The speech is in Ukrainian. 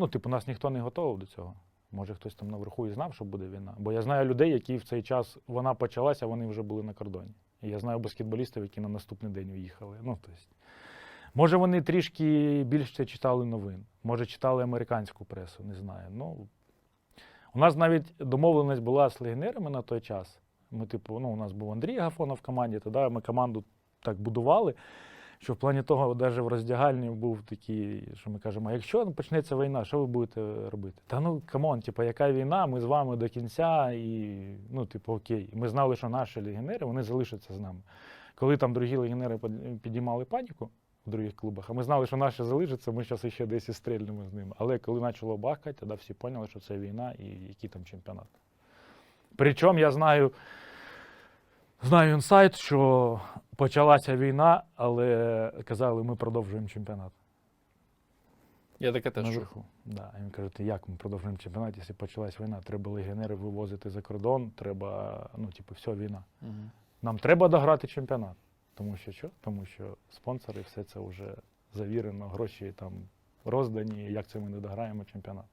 ну, типу, нас ніхто не готував до цього. Може, хтось там наверху і знав, що буде війна. Бо я знаю людей, які в цей час вона почалася, вони вже були на кордоні. І я знаю баскетболістів, які на наступний день уїхали. Ну, тобто, може, вони трішки більше читали новин, може, читали американську пресу, не знаю. Ну, у нас навіть домовленість була з легіонерами на той час. Ми, типу, ну, у нас був Андрій Гафонов в команді, тоді ми команду так будували, що в плані того, навіть в роздягальні був такий, що ми кажемо, а якщо почнеться війна, що ви будете робити? Та ну камон, типу, яка війна, ми з вами до кінця, і ну, типу, окей. Ми знали, що наші легіонери вони залишаться з нами. Коли там другі легіонери підіймали паніку в других клубах, а ми знали, що наші залишаться, ми зараз ще десь і стрільнемо з ними. Але коли почало бахкати, тоді всі поняли, що це війна і який там чемпіонат. Причому я знаю, знаю інсайт, що почалася війна, але казали, ми продовжуємо чемпіонат. Я таке теж. Наверху. Да. І він каже, як ми продовжуємо чемпіонат, якщо почалась війна? Треба легіонерів вивозити за кордон, треба, ну, типу, все, війна. Мгм. Нам треба дограти чемпіонат. Тому що що? Тому що спонсори, все це вже завірено, гроші там роздані, як це ми не дограємо чемпіонат.